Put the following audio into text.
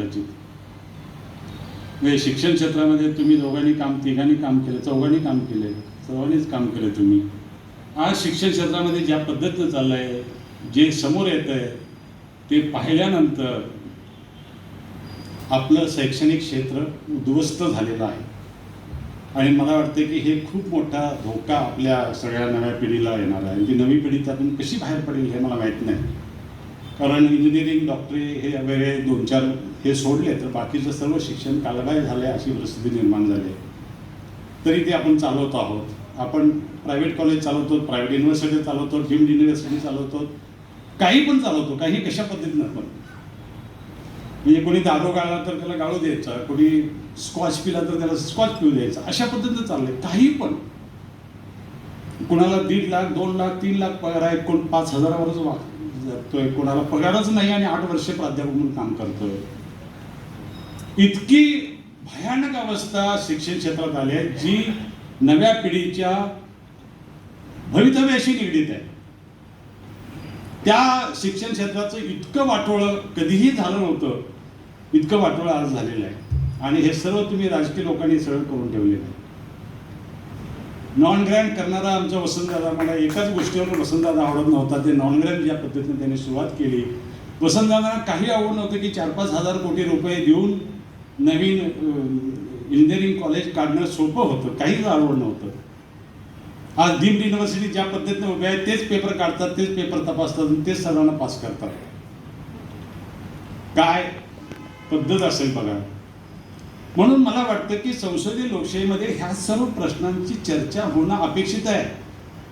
कदाचित. म्हणजे शिक्षण क्षेत्रामध्ये तुम्ही दोघांनी काम तिघांनी काम केलं चौघांनी काम केलं सर्वांनीच काम केलं तुम्ही. आज शिक्षण क्षेत्रामध्ये ज्या पद्धतीनं चाललं आहे जे समोर येत आहे ते पाहिल्यानंतर आपलं शैक्षणिक क्षेत्र उद्ध्वस्त झालेलं आहे. आणि मला वाटतं की हे खूप मोठा धोका आपल्या सगळ्या नव्या पिढीला येणार आहे. जी नवी पिढी त्यातून कशी बाहेर पडेल हे मला माहीत नाही. कारण इंजिनिअरिंग डॉक्टरी हे वगैरे दोन चार हे सोडले तर बाकीचं सर्व शिक्षण कालबाह्य झालं अशी परिस्थिती निर्माण झाली आहे. तरी ते आपण चालवत आहोत. आपण प्रायव्हेट कॉलेज चालवतो प्रायव्हेट युनिव्हर्सिटी चालवतो डीम्ड युनिव्हर्सिटी चालवतो काही पण चालवतो काही कशा पद्धतीनं पण. म्हणजे कोणी दारू गाळला तर त्याला गाळू द्यायचा कोणी स्कॉच पिला तर त्याला स्कॉच पिऊ द्यायचा अशा पद्धतीनं चाललंय काही पण. कुणाला दीड लाख दोन लाख तीन लाख पगार आहे कोण पाच हजारावरच वागतो. जगतोय कोणाला पगारच नाही आणि आठ वर्षे प्राध्यापक म्हणून काम करतोय. इतकी भयानक अवस्था शिक्षण क्षेत्रात आली आहे जी नव्या पिढीच्या भवितव्याशी निगडीत आहे. त्या शिक्षण क्षेत्राचं इतकं वाटोळं कधीही झालं नव्हतं इतकं वाटोळं आज झालेलं आहे. आणि हे सर्व तुम्ही राजकीय लोकांनी सरळ करून ठेवलेलं आहे. नॉन ग्रँड करणारा आमचा वसंतदादा मला एकाच गोष्टीवर वसंतदादा आवडत नव्हता. ते नॉन ग्रँड ज्या पद्धतीने त्यांनी सुरुवात केली. वसंतदादांना काही आवड नव्हतं की चार पाच हजार कोटी रुपये देऊन नवीन इंजिनिअरिंग कॉलेज काढणं सोपं होतं. काहीच आवड नव्हतं. आज डीम्ड युनिव्हर्सिटी ज्या पद्धतीने उभ्या आहेत तेच पेपर काढतात तेच पेपर तपासतात आणि तेच सर्वांना पास करतात. काय पद्धत असेल बघा. म्हणून मला वाटतं की संसदीय लोकशाहीमध्ये ह्या सर्व प्रश्नांची चर्चा होणं अपेक्षित आहे.